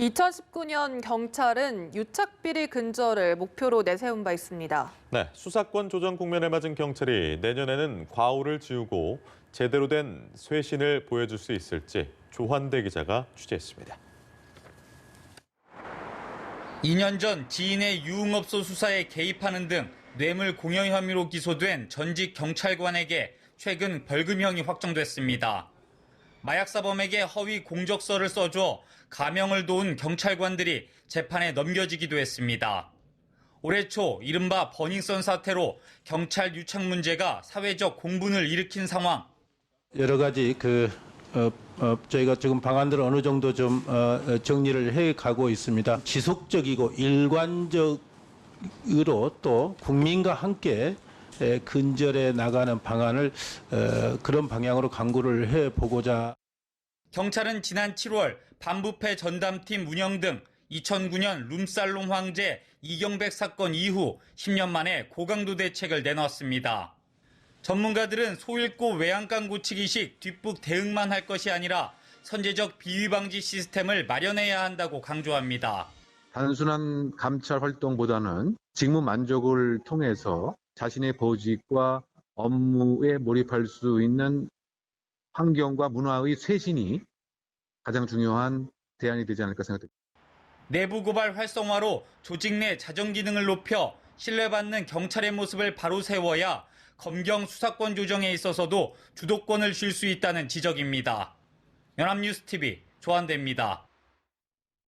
2019년 경찰은 유착비리 근절을 목표로 내세운 바 있습니다. 네, 수사권 조정 국면에 맞은 경찰이 내년에는 과오를 지우고 제대로 된 쇄신을 보여줄 수 있을지 조환대 기자가 취재했습니다. 2년 전 지인의 유흥업소 수사에 개입하는 등 뇌물 공여 혐의로 기소된 전직 경찰관에게 최근 벌금형이 확정됐습니다. 마약사범에게 허위 공적서를 써줘 가명을 도운 경찰관들이 재판에 넘겨지기도 했습니다. 올해 초 이른바 버닝썬 사태로 경찰 유착 문제가 사회적 공분을 일으킨 상황. 여러 가지 그 어, 어, 저희가 지금 방안들을 어느 정도 좀 어, 어, 정리를 해 가고 있습니다. 지속적이고 일관적으로 또 국민과 함께 에, 근절해 나가는 방안을 어, 그런 방향으로 강구를 해 보고자 경찰은 지난 7월 반부패 전담팀 운영 등 2009년 룸살롱 황제 이경백 사건 이후 10년 만에 고강도 대책을 내놨습니다. 전문가들은 소잃고 외양간 고치기식 뒷북 대응만 할 것이 아니라 선제적 비위 방지 시스템을 마련해야 한다고 강조합니다. 단순한 감찰 활동보다는 직무 만족을 통해서 자신의 보직과 업무에 몰입할 수 있는 환경과 문화의 쇄신이 가장 중요한 대안이 되지 않을까 생각됩니다. 내부 고발 활성화로 조직 내 자정 기능을 높여 신뢰받는 경찰의 모습을 바로 세워야 검경 수사권 조정에 있어서도 주도권을 쥘 수 있다는 지적입니다. 연합뉴스 TV 조한대입니다.